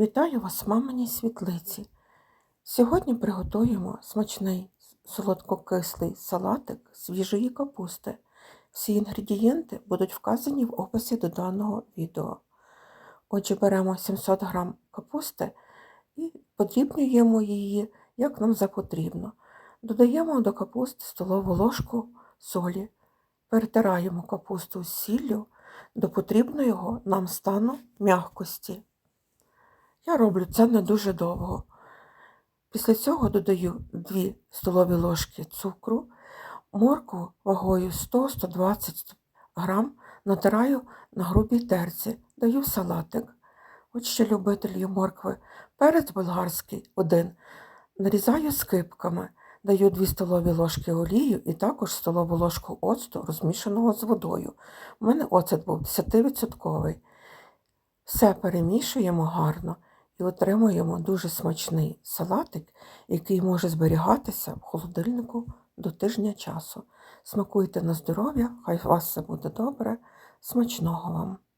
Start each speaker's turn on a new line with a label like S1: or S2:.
S1: Вітаю вас, маминій світлиці. Сьогодні приготуємо смачний солодкокислий салатик свіжої капусти. Всі інгредієнти будуть вказані в описі до даного відео. Отже, беремо 700 г капусти і подрібнюємо її, як нам запотрібно. Додаємо до капусти столову ложку солі, перетираємо капусту з сіллю до потрібного нам стану м'якості. Я роблю це не дуже довго. Після цього додаю 2 столові ложки цукру, моркву вагою 100-120 грам натираю на грубій терці, даю салатик. От ще любителю моркви, перець болгарський один. Нарізаю скипками, даю 2 столові ложки олію і також столову ложку оцту, розмішаного з водою. У мене оцет був 10%. Все перемішуємо гарно і отримуємо дуже смачний салатик, який може зберігатися в холодильнику до тижня часу. Смакуйте на здоров'я, хай у вас все буде добре. Смачного вам!